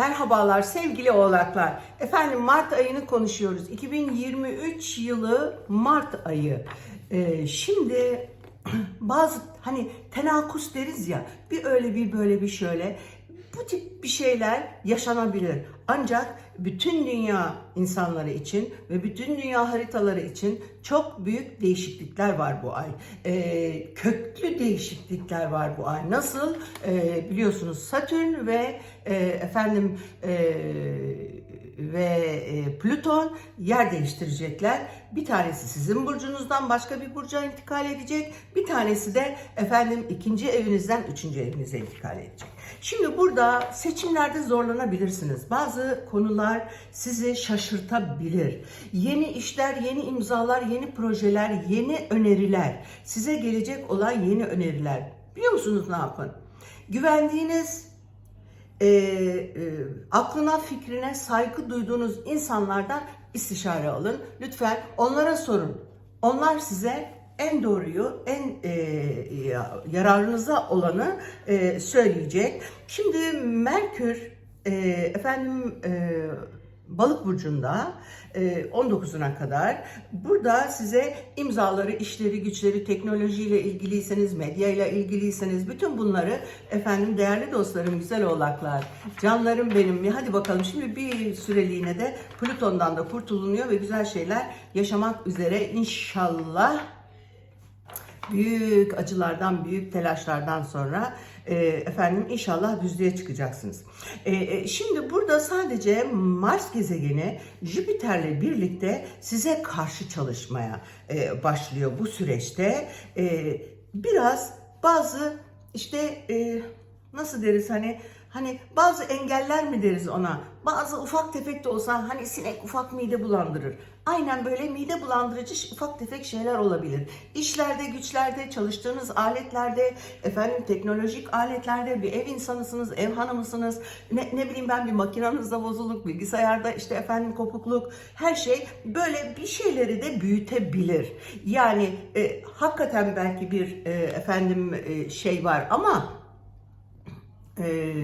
Merhabalar sevgili oğlaklar. Efendim Mart ayını konuşuyoruz. 2023 yılı Mart ayı. Ee, şimdi bazı hani tenakus deriz ya bir öyle bir böyle bir şöyle bu tip bir şeyler yaşanabilir. Ancak bütün dünya insanları için ve bütün dünya haritaları için çok büyük değişiklikler var bu ay. Ee, köklü değişiklikler var bu ay. Nasıl? Ee, biliyorsunuz Satürn ve e, efendim e, ve e, Plüton yer değiştirecekler. Bir tanesi sizin burcunuzdan başka bir burca intikal edecek. Bir tanesi de efendim ikinci evinizden üçüncü evinize intikal edecek. Şimdi burada seçimlerde zorlanabilirsiniz. Bazı konular sizi şaşırtabilir. Yeni işler, yeni imzalar, yeni projeler, yeni öneriler. Size gelecek olan yeni öneriler. Biliyor musunuz ne yapın? Güvendiğiniz e, e, aklına fikrine saygı duyduğunuz insanlardan istişare alın. Lütfen onlara sorun. Onlar size en doğruyu, en e, yararınıza olanı e, söyleyecek. Şimdi Merkür e, efendim e, Balık burcunda e, 19'una kadar burada size imzaları, işleri, güçleri, teknolojiyle ilgiliyseniz, medyayla ilgiliyseniz bütün bunları efendim değerli dostlarım, güzel oğlaklar, canlarım benim. Hadi bakalım şimdi bir süreliğine de Plüton'dan da kurtulunuyor ve güzel şeyler yaşamak üzere inşallah büyük acılardan, büyük telaşlardan sonra e, efendim inşallah düzlüğe çıkacaksınız. E, e, şimdi burada sadece Mars gezegeni Jüpiter'le birlikte size karşı çalışmaya e, başlıyor bu süreçte. E, biraz bazı işte e, nasıl deriz hani hani bazı engeller mi deriz ona? Bazı ufak tefek de olsa hani sinek ufak mide bulandırır. Aynen böyle mide bulandırıcı ufak tefek şeyler olabilir. İşlerde, güçlerde, çalıştığınız aletlerde, efendim teknolojik aletlerde bir ev insanısınız, ev hanımısınız. Ne, ne bileyim ben bir makinanızda bozuluk, bilgisayarda işte efendim kopukluk, her şey böyle bir şeyleri de büyütebilir. Yani e, hakikaten belki bir e, efendim e, şey var ama e,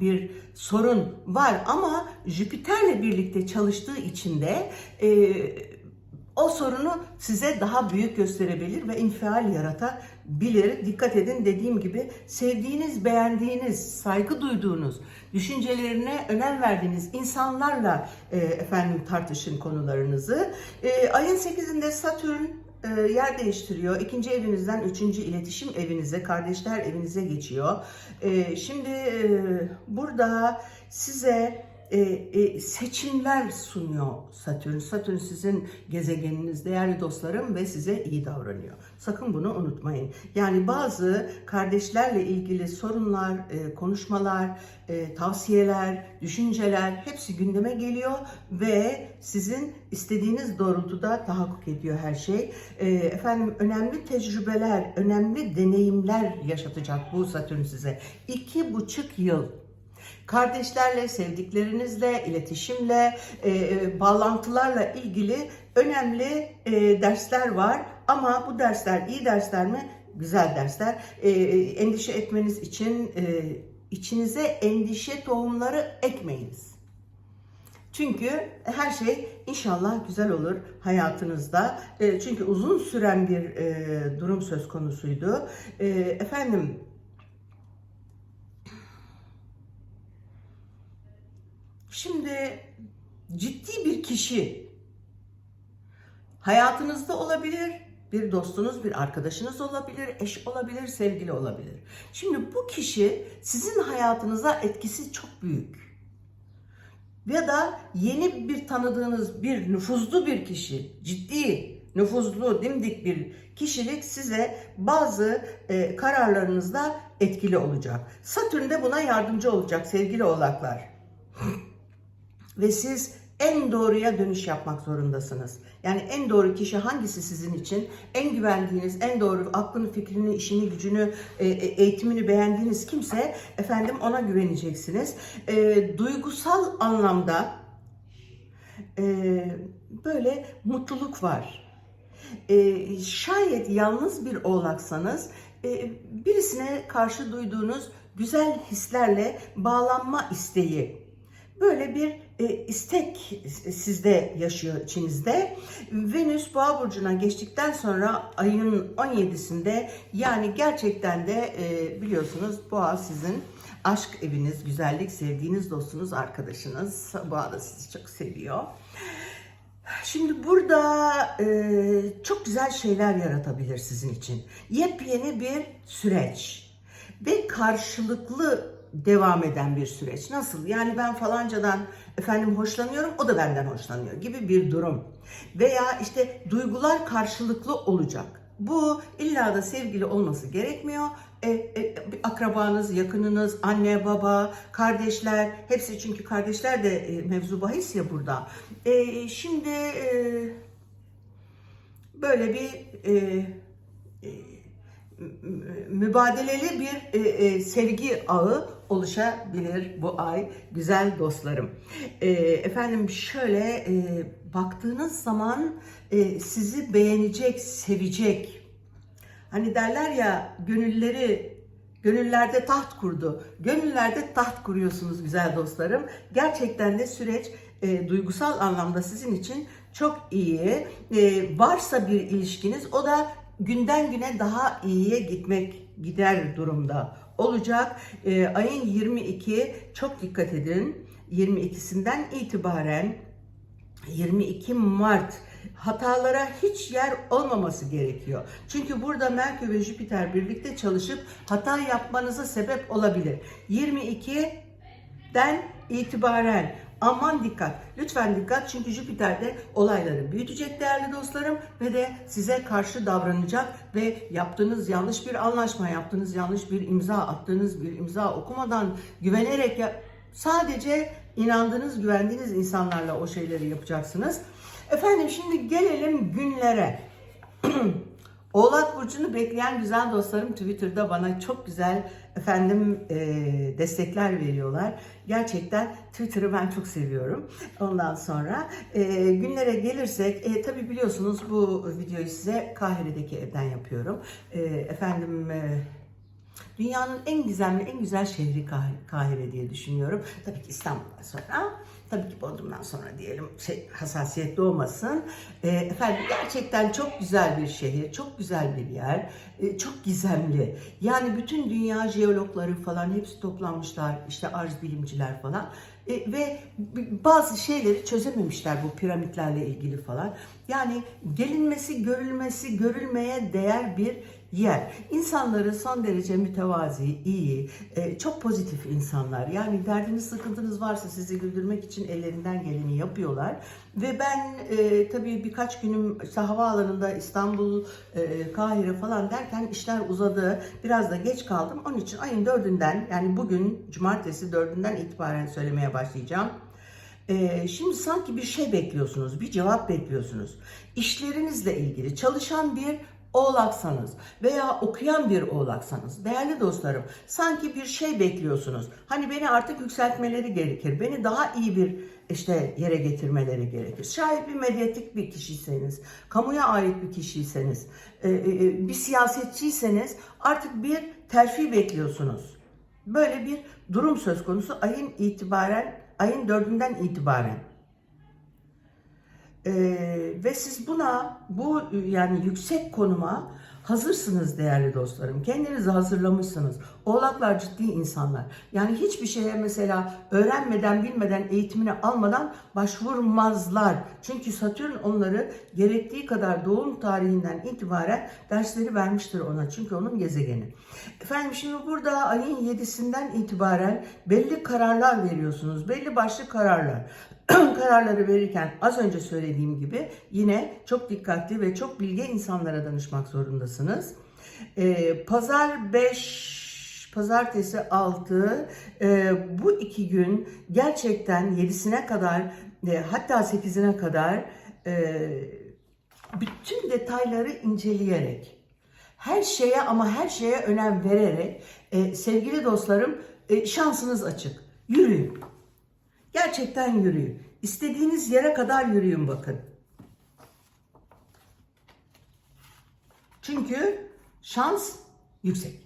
bir sorun var ama Jüpiter'le birlikte çalıştığı için de e, o sorunu size daha büyük gösterebilir ve infial yaratabilir. Dikkat edin dediğim gibi sevdiğiniz, beğendiğiniz, saygı duyduğunuz, düşüncelerine önem verdiğiniz insanlarla e, efendim tartışın konularınızı. Ayın 8'inde Satürn yer değiştiriyor. İkinci evinizden üçüncü iletişim evinize, kardeşler evinize geçiyor. E, şimdi e, burada size e, e, seçimler sunuyor Satürn. Satürn sizin gezegeniniz değerli dostlarım ve size iyi davranıyor. Sakın bunu unutmayın. Yani bazı kardeşlerle ilgili sorunlar, e, konuşmalar, e, tavsiyeler, düşünceler hepsi gündeme geliyor ve sizin istediğiniz doğrultuda tahakkuk ediyor her şey. E, efendim önemli tecrübeler, önemli deneyimler yaşatacak bu Satürn size. İki buçuk yıl kardeşlerle, sevdiklerinizle, iletişimle, e, e, bağlantılarla ilgili önemli e, dersler var. Ama bu dersler iyi dersler mi? Güzel dersler. E, endişe etmeniz için e, içinize endişe tohumları ekmeyiniz. Çünkü her şey inşallah güzel olur hayatınızda. E, çünkü uzun süren bir e, durum söz konusuydu. E, efendim Şimdi ciddi bir kişi hayatınızda olabilir, bir dostunuz, bir arkadaşınız olabilir, eş olabilir, sevgili olabilir. Şimdi bu kişi sizin hayatınıza etkisi çok büyük. Ya da yeni bir tanıdığınız bir nüfuzlu bir kişi, ciddi, nüfuzlu, dimdik bir kişilik size bazı e, kararlarınızda etkili olacak. Satürn de buna yardımcı olacak sevgili oğlaklar. Ve siz en doğruya dönüş yapmak zorundasınız. Yani en doğru kişi hangisi sizin için? En güvendiğiniz, en doğru aklını, fikrini, işini, gücünü, e, e, eğitimini beğendiğiniz kimse efendim ona güveneceksiniz. E, duygusal anlamda e, böyle mutluluk var. E, şayet yalnız bir oğlaksanız e, birisine karşı duyduğunuz güzel hislerle bağlanma isteği böyle bir istek sizde yaşıyor içinizde. Venüs Boğa burcuna geçtikten sonra ayın 17'sinde yani gerçekten de e, biliyorsunuz Boğa sizin aşk eviniz, güzellik, sevdiğiniz dostunuz, arkadaşınız. Boğa da sizi çok seviyor. Şimdi burada e, çok güzel şeyler yaratabilir sizin için. Yepyeni bir süreç ve karşılıklı devam eden bir süreç. Nasıl? Yani ben falancadan efendim hoşlanıyorum, o da benden hoşlanıyor gibi bir durum. Veya işte duygular karşılıklı olacak. Bu illa da sevgili olması gerekmiyor. E, e, akrabanız, yakınınız, anne, baba, kardeşler, hepsi çünkü kardeşler de e, mevzu bahis ya burada. E, şimdi e, böyle bir e, e, mübadeleli bir e, e, sevgi ağı oluşabilir bu ay güzel dostlarım. E, efendim şöyle e, baktığınız zaman e, sizi beğenecek, sevecek. Hani derler ya gönülleri Gönüllerde taht kurdu. Gönüllerde taht kuruyorsunuz güzel dostlarım. Gerçekten de süreç e, duygusal anlamda sizin için çok iyi. E, varsa bir ilişkiniz o da günden güne daha iyiye gitmek gider durumda olacak. E, ayın 22 çok dikkat edin. 22'sinden itibaren 22 Mart hatalara hiç yer olmaması gerekiyor. Çünkü burada Merkür ve Jüpiter birlikte çalışıp hata yapmanıza sebep olabilir. 22'den itibaren aman dikkat. Lütfen dikkat çünkü Jüpiter de olayları büyütecek değerli dostlarım ve de size karşı davranacak ve yaptığınız yanlış bir anlaşma, yaptığınız yanlış bir imza, attığınız bir imza okumadan güvenerek ya, sadece inandığınız, güvendiğiniz insanlarla o şeyleri yapacaksınız. Efendim şimdi gelelim günlere. Oğlak Burcu'nu bekleyen güzel dostlarım Twitter'da bana çok güzel efendim e, destekler veriyorlar. Gerçekten Twitter'ı ben çok seviyorum. Ondan sonra e, günlere gelirsek e, tabi biliyorsunuz bu videoyu size Kahire'deki evden yapıyorum. E, efendim e, Dünyanın en gizemli, en güzel şehri Kah- Kahire diye düşünüyorum. Tabii ki İstanbul'dan sonra, tabii ki Bodrum'dan sonra diyelim şey, hassasiyet doğmasın. E, efendim gerçekten çok güzel bir şehir, çok güzel bir yer, e, çok gizemli. Yani bütün dünya jeologları falan hepsi toplanmışlar, işte arz bilimciler falan. E, ve bazı şeyleri çözememişler bu piramitlerle ilgili falan. Yani gelinmesi, görülmesi, görülmeye değer bir yer. İnsanları son derece mütevazi, iyi, e, çok pozitif insanlar. Yani derdiniz, sıkıntınız varsa sizi güldürmek için ellerinden geleni yapıyorlar. Ve ben e, tabii birkaç günüm işte havaalanında İstanbul, e, Kahire falan derken işler uzadı. Biraz da geç kaldım. Onun için ayın dördünden yani bugün cumartesi dördünden itibaren söylemeye başlayacağım. Ee, şimdi sanki bir şey bekliyorsunuz, bir cevap bekliyorsunuz. İşlerinizle ilgili çalışan bir oğlaksanız veya okuyan bir oğlaksanız değerli dostlarım sanki bir şey bekliyorsunuz. Hani beni artık yükseltmeleri gerekir. Beni daha iyi bir işte yere getirmeleri gerekir. Şayet bir medyatik bir kişiyseniz, kamuya ait bir kişiyseniz, e, e, bir siyasetçiyseniz artık bir terfi bekliyorsunuz. Böyle bir durum söz konusu ayın itibaren ayın dördünden itibaren. Ee, ve siz buna bu yani yüksek konuma hazırsınız değerli dostlarım. Kendinizi hazırlamışsınız. Oğlaklar ciddi insanlar. Yani hiçbir şeye mesela öğrenmeden, bilmeden, eğitimini almadan başvurmazlar. Çünkü Satürn onları gerektiği kadar doğum tarihinden itibaren dersleri vermiştir ona. Çünkü onun gezegeni. Efendim şimdi burada ayın 7'sinden itibaren belli kararlar veriyorsunuz. Belli başlı kararlar. kararları verirken az önce söylediğim gibi yine çok dikkatli ve çok bilge insanlara danışmak zorundasınız. Ee, pazar 5, pazartesi 6 e, bu iki gün gerçekten 7'sine kadar e, hatta 8'ine kadar e, bütün detayları inceleyerek her şeye ama her şeye önem vererek e, sevgili dostlarım e, şansınız açık. Yürüyün. Gerçekten yürüyün. İstediğiniz yere kadar yürüyün bakın. Çünkü şans yüksek.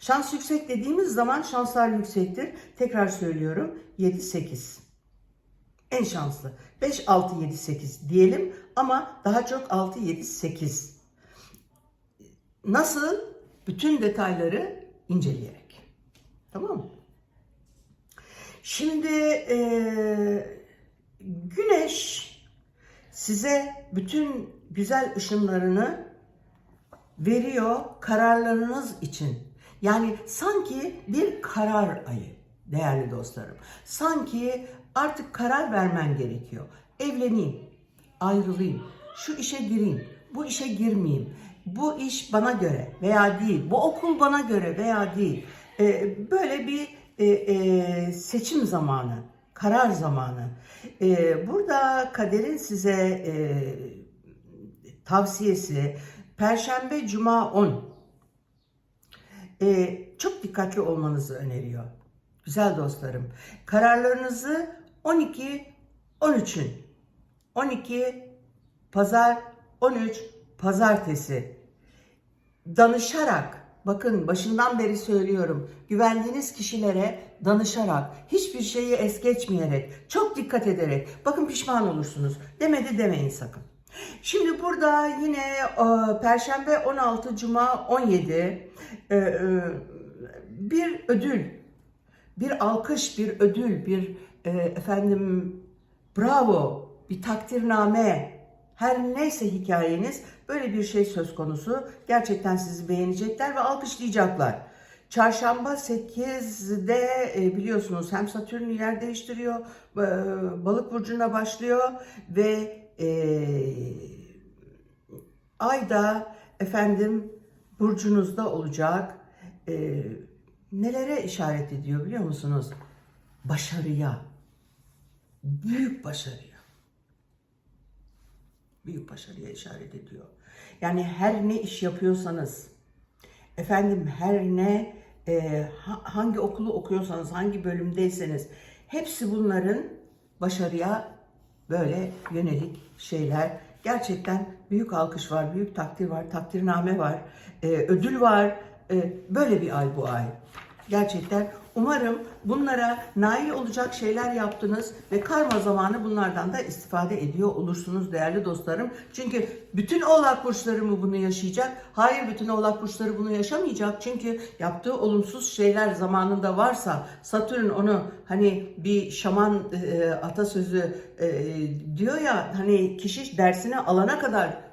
Şans yüksek dediğimiz zaman şanslar yüksektir. Tekrar söylüyorum 7-8. En şanslı. 5, 6, 7, 8 diyelim ama daha çok 6, 7, 8. Nasıl? Bütün detayları inceleyerek. Tamam mı? Şimdi e, güneş size bütün güzel ışınlarını veriyor kararlarınız için. Yani sanki bir karar ayı değerli dostlarım. Sanki artık karar vermen gerekiyor. Evleneyim, ayrılayım, şu işe gireyim, bu işe girmeyeyim. Bu iş bana göre veya değil, bu okul bana göre veya değil. Ee, böyle bir e, e, seçim zamanı, karar zamanı. Ee, burada kaderin size e, tavsiyesi Perşembe, Cuma 10. Ee, çok dikkatli olmanızı öneriyor. Güzel dostlarım. Kararlarınızı 12, 13'ün. 12, pazar, 13, pazartesi. Danışarak, bakın başından beri söylüyorum, güvendiğiniz kişilere danışarak, hiçbir şeyi es geçmeyerek, çok dikkat ederek, bakın pişman olursunuz. Demedi demeyin sakın. Şimdi burada yine e, Perşembe 16, Cuma 17 e, e, bir ödül, bir alkış, bir ödül, bir e, efendim bravo, bir takdirname, her neyse hikayeniz böyle bir şey söz konusu. Gerçekten sizi beğenecekler ve alkışlayacaklar. Çarşamba 8'de e, biliyorsunuz hem Satürn yer değiştiriyor, e, balık burcuna başlıyor ve e, ay da efendim burcunuzda olacak. E, nelere işaret ediyor biliyor musunuz? Başarıya, büyük başarıya. Büyük başarıya işaret ediyor. Yani her ne iş yapıyorsanız, efendim her ne e, ha- hangi okulu okuyorsanız, hangi bölümdeyseniz hepsi bunların başarıya böyle yönelik şeyler. Gerçekten büyük alkış var, büyük takdir var, takdirname var, e, ödül var. E, böyle bir ay bu ay. Gerçekten umarım bunlara nail olacak şeyler yaptınız ve karma zamanı bunlardan da istifade ediyor olursunuz değerli dostlarım. Çünkü bütün oğlak burçları mı bunu yaşayacak? Hayır bütün oğlak burçları bunu yaşamayacak. Çünkü yaptığı olumsuz şeyler zamanında varsa Satürn onu hani bir şaman e, atasözü e, diyor ya hani kişi dersini alana kadar e, e,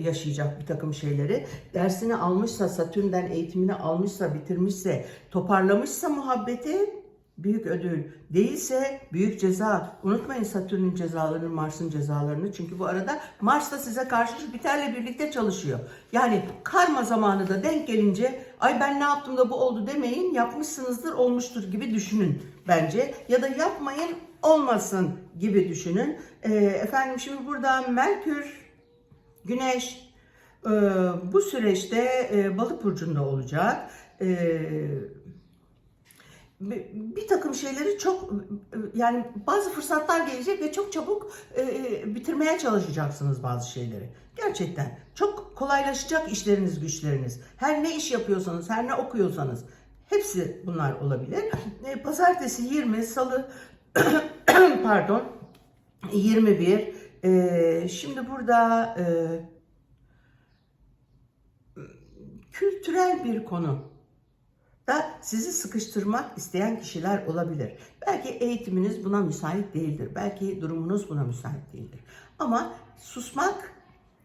yaşayacak bir takım şeyleri. Dersini almışsa, Satürn'den eğitimini almışsa, bitirmişse, toparlamışsa muhabbeti büyük ödül. Değilse büyük ceza. Unutmayın Satürn'ün cezalarını, Mars'ın cezalarını. Çünkü bu arada Mars da size karşı Jüpiter'le birlikte çalışıyor. Yani karma zamanı da denk gelince ay ben ne yaptım da bu oldu demeyin. Yapmışsınızdır, olmuştur gibi düşünün bence. Ya da yapmayın, olmasın gibi düşünün. Ee, efendim şimdi burada Merkür Güneş e, bu süreçte e, balık burcunda olacak. E, bir, takım şeyleri çok yani bazı fırsatlar gelecek ve çok çabuk e, e, bitirmeye çalışacaksınız bazı şeyleri. Gerçekten çok kolaylaşacak işleriniz, güçleriniz. Her ne iş yapıyorsanız, her ne okuyorsanız hepsi bunlar olabilir. E, Pazartesi 20, Salı pardon 21 ee, şimdi burada e, kültürel bir konu da sizi sıkıştırmak isteyen kişiler olabilir. Belki eğitiminiz buna müsait değildir. Belki durumunuz buna müsait değildir. Ama susmak,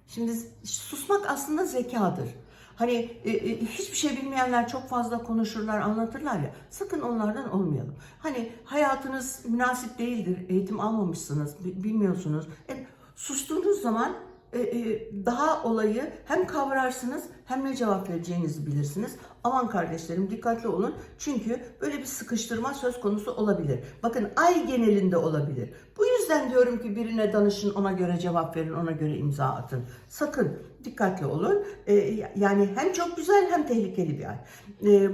şimdi susmak aslında zekadır. Hani e, e, hiçbir şey bilmeyenler çok fazla konuşurlar, anlatırlar ya. Sakın onlardan olmayalım. Hani hayatınız münasip değildir, eğitim almamışsınız, bi- bilmiyorsunuz. E, sustuğunuz zaman e, e, daha olayı hem kavrarsınız hem ne cevap vereceğinizi bilirsiniz. Aman kardeşlerim dikkatli olun. Çünkü böyle bir sıkıştırma söz konusu olabilir. Bakın ay genelinde olabilir. Bu yüzden diyorum ki birine danışın, ona göre cevap verin, ona göre imza atın. Sakın dikkatli olun. E, yani hem çok güzel hem tehlikeli bir ay.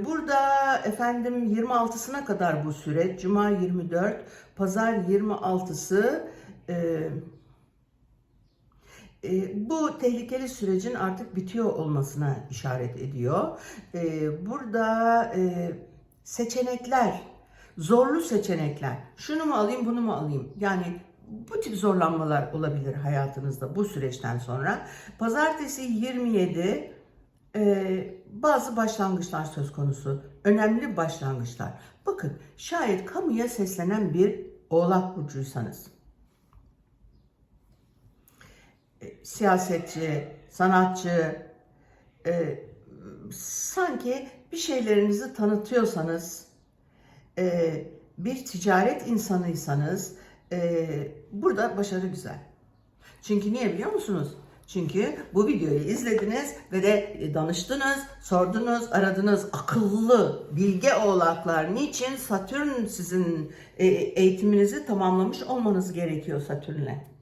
Burada efendim 26'sına kadar bu süreç. Cuma 24, pazar 26'sı. E, E, bu tehlikeli sürecin artık bitiyor olmasına işaret ediyor. E, burada e, seçenekler, zorlu seçenekler, şunu mu alayım bunu mu alayım? Yani bu tip zorlanmalar olabilir hayatınızda bu süreçten sonra. Pazartesi 27 e, bazı başlangıçlar söz konusu. Önemli başlangıçlar. Bakın şayet kamuya seslenen bir oğlak burcuysanız e, siyasetçi, sanatçı, e, sanki bir şeylerinizi tanıtıyorsanız, e, bir ticaret insanıysanız e, burada başarı güzel. Çünkü niye biliyor musunuz? Çünkü bu videoyu izlediniz ve de danıştınız, sordunuz, aradınız. Akıllı, bilge oğlaklar. Niçin? Satürn sizin e, eğitiminizi tamamlamış olmanız gerekiyor Satürn'le.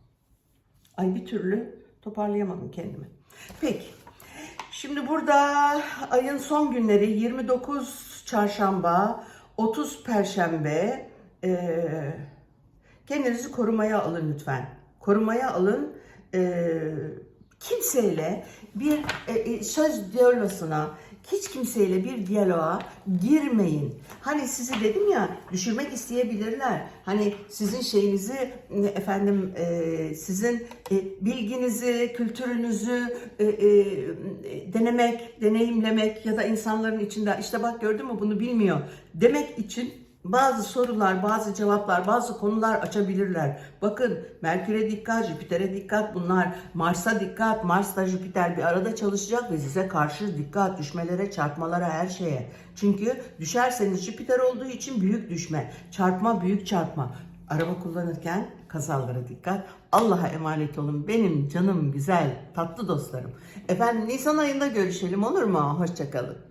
Ay bir türlü toparlayamadım kendimi. Peki. Şimdi burada ayın son günleri 29 çarşamba, 30 perşembe. Ee, kendinizi korumaya alın lütfen. Korumaya alın. Ee, kimseyle bir e, e, söz diyalosuna, hiç kimseyle bir diyaloğa girmeyin. Hani sizi dedim ya düşürmek isteyebilirler. Hani sizin şeyinizi efendim e, sizin e, bilginizi, kültürünüzü e, e, denemek, deneyimlemek ya da insanların içinde işte bak gördün mü bunu bilmiyor demek için bazı sorular, bazı cevaplar, bazı konular açabilirler. Bakın Merkür'e dikkat, Jüpiter'e dikkat bunlar. Mars'a dikkat. Mars'la Jüpiter bir arada çalışacak ve size karşı dikkat, düşmelere, çarpmalara, her şeye. Çünkü düşerseniz Jüpiter olduğu için büyük düşme, çarpma, büyük çarpma. Araba kullanırken kazalara dikkat. Allah'a emanet olun benim canım güzel, tatlı dostlarım. Efendim Nisan ayında görüşelim olur mu? Hoşçakalın.